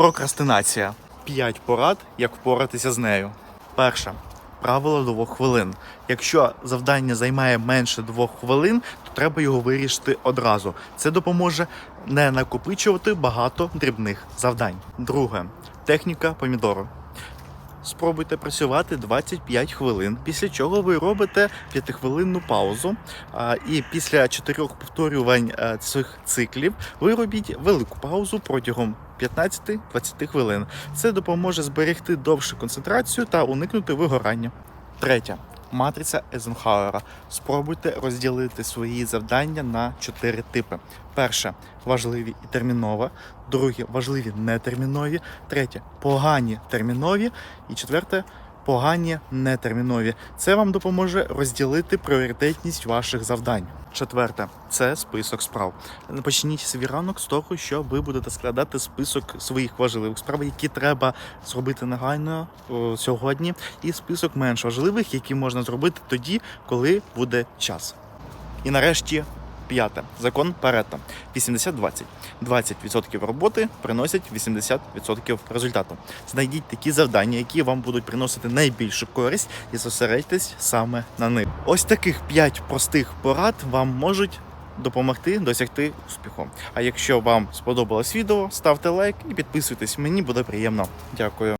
Прокрастинація. 5 порад, як впоратися з нею. Перше. Правило двох хвилин. Якщо завдання займає менше двох хвилин, то треба його вирішити одразу. Це допоможе не накопичувати багато дрібних завдань. Друге техніка помідору. Спробуйте працювати 25 хвилин, після чого ви робите 5-хвилинну паузу. І після 4 повторювань е, цих циклів ви робіть велику паузу протягом 15-20 хвилин. Це допоможе зберегти довшу концентрацію та уникнути вигорання. Третє. Матриця Езенхауера. Спробуйте розділити свої завдання на чотири типи. Перше важливі і термінове. Друге важливі нетермінові. Третє погані термінові. І четверте погані нетермінові. Це вам допоможе розділити пріоритетність ваших завдань. Четверте це список справ. Почніть свій ранок з того, що ви будете складати список своїх важливих справ, які треба зробити негайно о, сьогодні, і список менш важливих, які можна зробити тоді, коли буде час. І нарешті. П'яте закон Паретта 80-20. 20% роботи приносять 80% результату. Знайдіть такі завдання, які вам будуть приносити найбільшу користь, і зосередьтесь саме на них. Ось таких 5 простих порад вам можуть допомогти досягти успіху. А якщо вам сподобалось відео, ставте лайк і підписуйтесь. Мені буде приємно. Дякую.